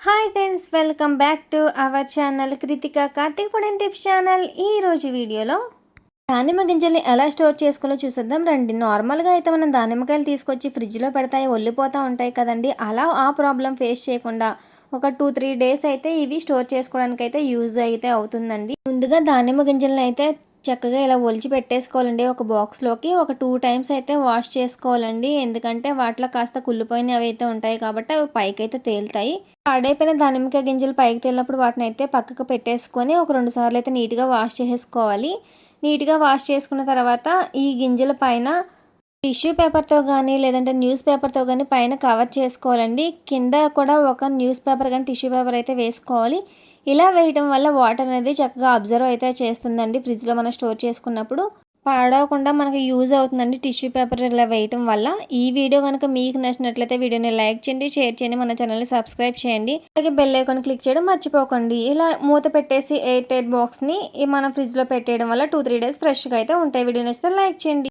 Hi friends welcome back to our channel Kritika Karthik food and tips channel ఈ రోజు వీడియోలో దానిమ్మ గింజల్ని ఎలా స్టోర్ చేసుకోవాలో చూసేద్దాం రండి. నార్మల్గా అయితే మనం దానిమ్మకాయలు తీసుకొచ్చి ఫ్రిడ్జ్లో పెడతాయి ఒల్లిపోతూ ఉంటాయి కదండి. అలా ఆ ప్రాబ్లం ఫేస్ చేయకుండా ఒక టూ త్రీ డేస్ అయితే ఇవి స్టోర్ చేసుకోవడానికి అయితే యూజ్ అయితే అవుతుందండి. ముందుగా దానిమ్మ గింజలను అయితే చక్కగా ఇలా ఒలిచి పెట్టేసుకోవాలండి. ఒక బాక్స్లోకి ఒక టూ టైమ్స్ అయితే వాష్ చేసుకోవాలండి. ఎందుకంటే వాటిలో కాస్త కుళ్ళిపోయినవి అవి అయితే ఉంటాయి కాబట్టి అవి పైకి అయితే తేలుతాయి. పాడైపోయిన దానిమ్మకాయ గింజలు పైకి తేలినప్పుడు వాటిని అయితే పక్కకు పెట్టేసుకొని ఒక రెండు సార్లు అయితే నీట్గా వాష్ చేసుకోవాలి నీట్గా వాష్ చేసుకున్న తర్వాత ఈ గింజల పైన టిష్యూ పేపర్తో కానీ లేదంటే న్యూస్ పేపర్తో కానీ పైన కవర్ చేసుకోవాలండి. కింద కూడా ఒక న్యూస్ పేపర్ కానీ టిష్యూ పేపర్ అయితే వేసుకోవాలి. ఇలా వేయడం వల్ల వాటర్ అనేది చక్కగా అబ్జర్వ్ అయితే చేస్తుందండి ఫ్రిడ్జ్లో మనం స్టోర్ చేసుకున్నప్పుడు. పాడవకుండా మనకు యూజ్ అవుతుందండి టిష్యూ పేపర్ ఇలా వేయటం వల్ల. ఈ వీడియో కనుక మీకు నచ్చినట్లయితే వీడియోని లైక్ చేయండి షేర్ చేయండి మన ఛానల్ని సబ్స్క్రైబ్ చేయండి. అలాగే బెల్ ఐకాన్ క్లిక్ చేయడం మర్చిపోకండి. ఇలా మూత పెట్టేసి ఎయిట్ ఎయిట్ బాక్స్ని మనం ఫ్రిడ్జ్లో పెట్టేయడం వల్ల టూ త్రీ డేస్ ఫ్రెష్గా అయితే ఉంటాయి. వీడియో నచ్చితే లైక్ చేయండి.